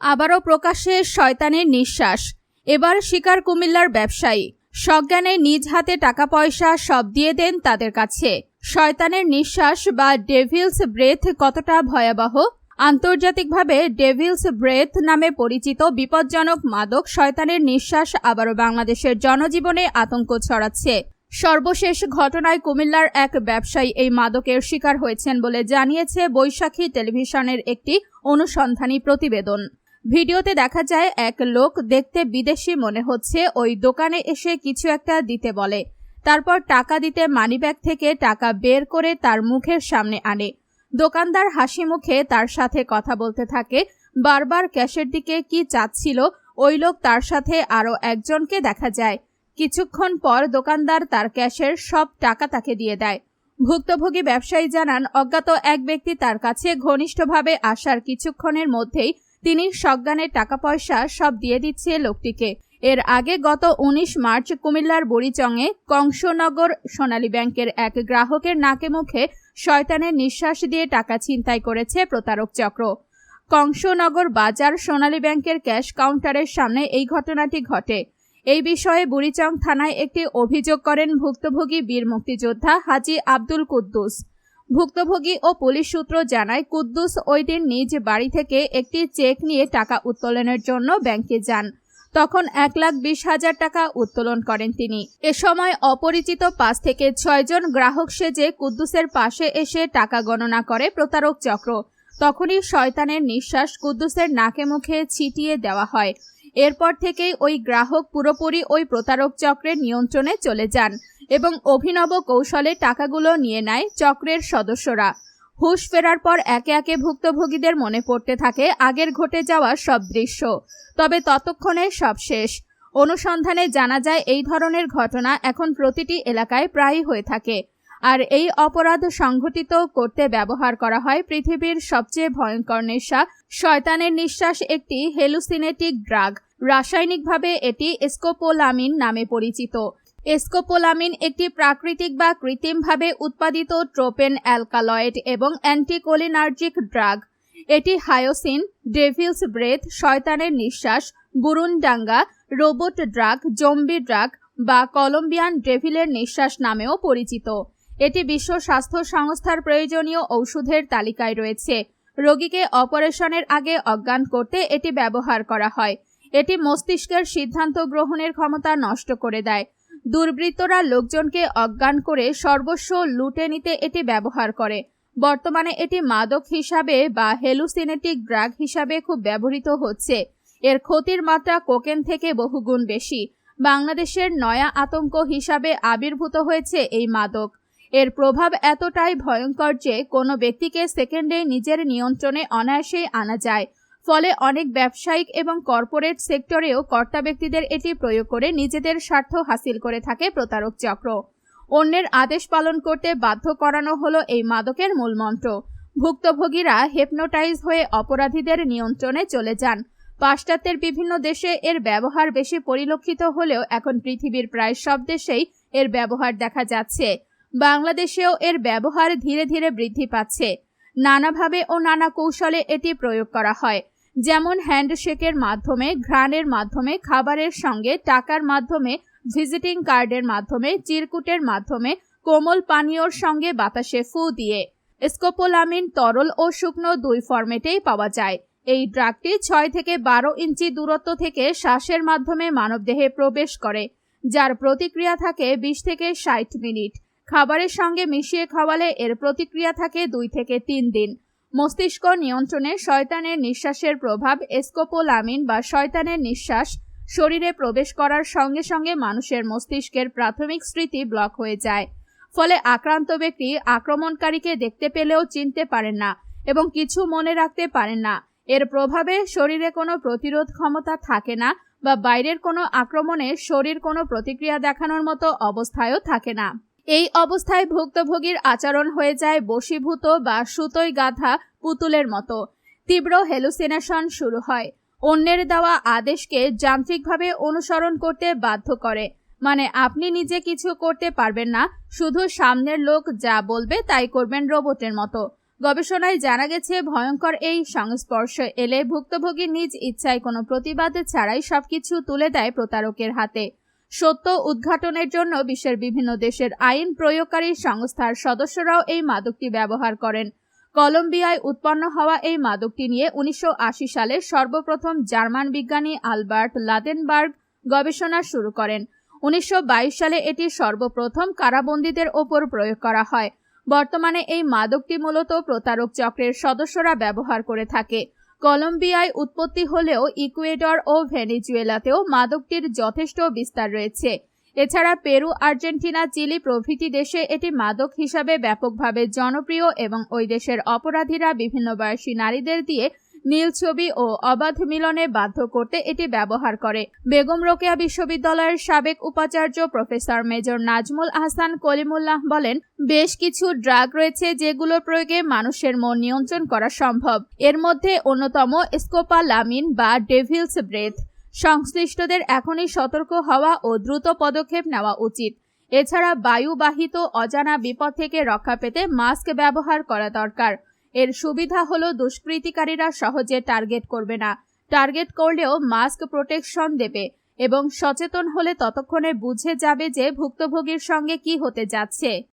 আবারও প্রকাশ্যে শয়তানের নিঃশ্বাস। এবার শিকার কুমিল্লার ব্যবসায়ী। সজ্ঞানে নিজ হাতে টাকা পয়সা সব দিয়ে দেন তাদের কাছে। শয়তানের নিঃশ্বাস বা ডেভিলস ব্রেথ কতটা ভয়াবহ? আন্তর্জাতিকভাবে ডেভিলস ব্রেথ নামে পরিচিত বিপজ্জনক মাদক শয়তানের নিঃশ্বাস আবারও বাংলাদেশের জনজীবনে আতঙ্ক ছড়াচ্ছে। সর্বশেষ ঘটনায় কুমিল্লার এক ব্যবসায়ী এই মাদকের শিকার হয়েছেন বলে জানিয়েছে বৈশাখী টেলিভিশনের একটি অনুসন্ধানী প্রতিবেদন। ভিডিওতে দেখা যায়, এক লোক দেখতে বিদেশি মনে হচ্ছে। ওই দোকানে এসে কিছু একটা দিতে বলে। তারপর টাকা দিতে মানিব্যাগ থেকে টাকা বের করে তার মুখের সামনে আনে। দোকানদার হাসি মুখে তার সাথে কথা বলতে থাকে। বারবার ক্যাশের দিকে কি চাচ্ছিল, ওই লোক তার সাথে আরও একজনকে দেখা যায়। কিছুক্ষণ পর দোকানদার তার ক্যাশের সব টাকা তাকে দিয়ে দেয়। ভুক্তভোগী ব্যবসায়ী জানান, অজ্ঞাত এক ব্যক্তি তার কাছে ঘনিষ্ঠভাবে আসার কিছুক্ষণের মধ্যেই তিনি সজ্ঞানের টাকা পয়সা সব দিয়ে দিচ্ছে লোকটিকে। এর আগে গত ১৯ মার্চ কুমিল্লার বুড়িচংয়ে কংসনগর সোনালী ব্যাংকের এক গ্রাহকের নাকে মুখে শয়তানের নিঃশ্বাস দিয়ে টাকা ছিনতাই করেছে প্রতারক চক্র। কংসনগর বাজার সোনালী ব্যাংকের ক্যাশ কাউন্টারের সামনে এই ঘটনাটি ঘটে। এই বিষয়ে বুড়িচং থানায় একটি অভিযোগ করেন ভুক্তভোগী বীর মুক্তিযোদ্ধা হাজি আব্দুল কুদ্দুস। ভুক্তভোগী ও পুলিশ সূত্র জানায়, কুদ্দুস ওই দিন নিজ বাড়ি থেকে একটি চেক নিয়ে টাকা উত্তোলনের জন্য ব্যাংকে যান। তখন এক লাখ বিশ হাজার টাকা উত্তোলন করেন তিনি। এ সময় অপরিচিত পাঁচ থেকে ছয়জন গ্রাহক সেজে কুদ্দুসের পাশে এসে টাকা গণনা করে প্রতারক চক্র। তখনই শয়তানের নিঃশ্বাস কুদ্দুসের নাকে মুখে ছিটিয়ে দেওয়া হয়। এরপর থেকেই ওই গ্রাহক পুরোপুরি ওই প্রতারক চক্রের নিয়ন্ত্রণে চলে যান। এবং অভিনব কৌশলে টাকাগুলো নিয়ে নেয় চক্রের সদস্যরা। হুশ ফেরার পর একে একে ভুক্তভোগীদের মনে পড়তে থাকে আগের ঘটে যাওয়া সব দৃশ্য। তবে ততক্ষণে সব শেষ। অনুসন্ধানে জানা যায়, এই ধরনের ঘটনা এখন প্রতিটি এলাকায় প্রায়ই হয়ে থাকে। আর এই অপরাধ সংঘটিত করতে ব্যবহার করা হয় পৃথিবীর সবচেয়ে ভয়ঙ্কর নেশা, শয়তানের নিঃশ্বাস একটি হেলুসিনেটিক ড্রাগ। রাসায়নিকভাবে এটি স্কোপোলামিন নামে পরিচিত। এসকোপোলামিন একটি প্রাকৃতিক বা কৃত্রিমভাবে উৎপাদিত ট্রোপেন অ্যালকালয়েড এবং অ্যান্টিকোলিনার্জিক ড্রাগ। এটি হায়োসিন, ডেভিলস ব্রেথ, শয়তানের নিঃশ্বাস, burundanga, robot drug, zombie drug বা কলম্বিয়ান ডেভিলের নিঃশ্বাস নামেও পরিচিত। এটি বিশ্ব স্বাস্থ্য সংস্থার প্রয়োজনীয় ঔষধের তালিকায় রয়েছে। রোগীকে অপারেশনের আগে অজ্ঞান করতে এটি ব্যবহার করা হয়। এটি মস্তিষ্কের সিদ্ধান্ত গ্রহণের ক্ষমতা নষ্ট করে দেয়। দুর্বৃত্তরা লোকজনকে অজ্ঞান করে সর্বস্ব লুটে নিতে এটি ব্যবহার করে। বর্তমানে এটি মাদক হিসাবে বা হেলুসিনেটিক ড্রাগ হিসাবে খুব ব্যবহৃত হচ্ছে। এর ক্ষতির মাত্রা কোকেন থেকে বহুগুণ বেশি। বাংলাদেশের নয়া আতঙ্ক হিসাবে আবির্ভূত হয়েছে এই মাদক। এর প্রভাব এতটাই ভয়ঙ্কর যে কোনো ব্যক্তিকে সেকেন্ডে নিজের নিয়ন্ত্রণে অনায়াসেই আনা যায়। ফলে অনেক ব্যবসায়িক এবং কর্পোরেট সেক্টরেও কর্তা ব্যক্তিদের এটি প্রয়োগ করে নিজেদের স্বার্থ হাসিল করে থাকে প্রতারক চক্র। অন্যের আদেশ পালন করতে বাধ্য করানো হলো এই মাদকের মূলমন্ত্র ভুক্তভোগীরা হেপনোটাইজ হয়ে অপরাধীদের নিয়ন্ত্রণে চলে যান। পাশ্চাত্যের বিভিন্ন দেশে এর ব্যবহার বেশি পরিলক্ষিত হলেও এখন পৃথিবীর প্রায় সব দেশেই এর ব্যবহার দেখা যাচ্ছে। বাংলাদেশেও এর ব্যবহার ধীরে ধীরে বৃদ্ধি পাচ্ছে। নানাভাবে ও নানা কৌশলে এটি প্রয়োগ করা হয়। যেমন হ্যান্ডশেকের মাধ্যমে, ঘ্রাণের মাধ্যমে, খাবারের সঙ্গে, টাকার মাধ্যমে, ভিজিটিং কার্ডের মাধ্যমে, চিরকুটের মাধ্যমে, কোমল পানীয়র সঙ্গে বাতাসে ফু দিয়ে। স্কোপোলামিন তরল ও শুকনো দুই ফরম্যাটেই পাওয়া যায়। এই ড্রাগটি ছয় থেকে বারো ইঞ্চি দূরত্ব থেকে শ্বাসের মাধ্যমে মানবদেহে প্রবেশ করে, যার প্রতিক্রিয়া থাকে বিশ থেকে ষাট মিনিট। খাবারের সঙ্গে মিশিয়ে খাওয়ালে এর প্রতিক্রিয়া থাকে দুই থেকে তিন দিন। মস্তিষ্ক নিয়ন্ত্রণে শয়তানের নিঃশ্বাসের প্রভাব, এসকোপোলামিন বা শয়তানের নিঃশ্বাস শরীরে প্রবেশ করার সঙ্গে সঙ্গে মানুষের মস্তিষ্কের প্রাথমিক স্মৃতি ব্লক হয়ে যায়। ফলে আক্রান্ত ব্যক্তি আক্রমণকারীকে দেখতে পেলেও চিনতে পারেন না এবং কিছু মনে রাখতে পারেন না। এর প্রভাবে শরীরে কোনো প্রতিরোধ ক্ষমতা থাকে না বা বাইরের কোনো আক্রমণে শরীর কোনো প্রতিক্রিয়া দেখানোর মতো অবস্থায়ও থাকে না। এই অবস্থায় ভুক্তভোগীর আচরণ হয়ে যায় বশীভূত বা সুতোয় গাধা পুতুলের মতো। তীব্র হেলুসিনেশন শুরু হয়। অন্যের দেওয়া আদেশকে যান্ত্রিকভাবে অনুসরণ করতে বাধ্য করে। মানে আপনি নিজে কিছু করতে পারবেন না, শুধু সামনের লোক যা বলবে তাই করবেন রোবটের মতো। গবেষণায় জানা গেছে, ভয়ঙ্কর এই সংস্পর্শ এলে ভুক্তভোগী নিজ ইচ্ছায় কোনো প্রতিবাদ ছাড়াই সবকিছু তুলে দেয় প্রতারকের হাতে। সত্য উদ্ঘাটনের জন্য বিশ্বের বিভিন্ন দেশের আইন প্রয়োগকারী সংস্থার সদস্যরাও এই মাদকটি ব্যবহার করেন। কলম্বিয়ায় উৎপন্ন হওয়া এই মাদকটি নিয়ে উনিশশো আশি সালে সর্বপ্রথম জার্মান বিজ্ঞানী আলবার্ট লাদেনবার্গ গবেষণা শুরু করেন। উনিশশো বাইশ সালে এটি সর্বপ্রথম কারাবন্দীদের ওপর প্রয়োগ করা হয়। বর্তমানে এই মাদকটি মূলত প্রতারক চক্রের সদস্যরা ব্যবহার করে থাকে। কলম্বিয়ায় উৎপত্তি হলেও ইকুয়েডর ও ভেনিজুয়েলাতেও মাদকটির যথেষ্ট বিস্তার রয়েছে। এছাড়া পেরু, আর্জেন্টিনা, চিলি প্রভৃতি দেশে এটি মাদক হিসাবে ব্যাপকভাবে জনপ্রিয় এবং ওই দেশের অপরাধীরা বিভিন্ন বয়সী নারীদের দিয়ে নীল ছবি ও অবাধ মিলনে বাধ্য করতে এটি ব্যবহার করে। বেগম রোকেয়া বিশ্ববিদ্যালয়ের সাবেক উপাচার্য প্রফেসর মেজর নাজমুল আহসান কলিমুল্লাহ বলেন, বেশ কিছু ড্রাগ রয়েছে যেগুলোর প্রয়োগে মানুষের মন নিয়ন্ত্রণ করা সম্ভব। এর মধ্যে অন্যতম স্কোপালামিন বা ডেভিলস ব্রেথ। সংশ্লিষ্টদের এখনই সতর্ক হওয়া ও দ্রুত পদক্ষেপ নেওয়া উচিত। এছাড়া বায়ুবাহিত অজানা বিপদ থেকে রক্ষা পেতে মাস্ক ব্যবহার করা দরকার। এর সুবিধা হলো দুষ্কৃতিকারীরা সহজে টার্গেট করবে না। টার্গেট করলেও মাস্ক প্রোটেকশন দেবে এবং সচেতন হলে ততক্ষণে বুঝে যাবে যে ভুক্তভোগীর সঙ্গে কি হতে যাচ্ছে।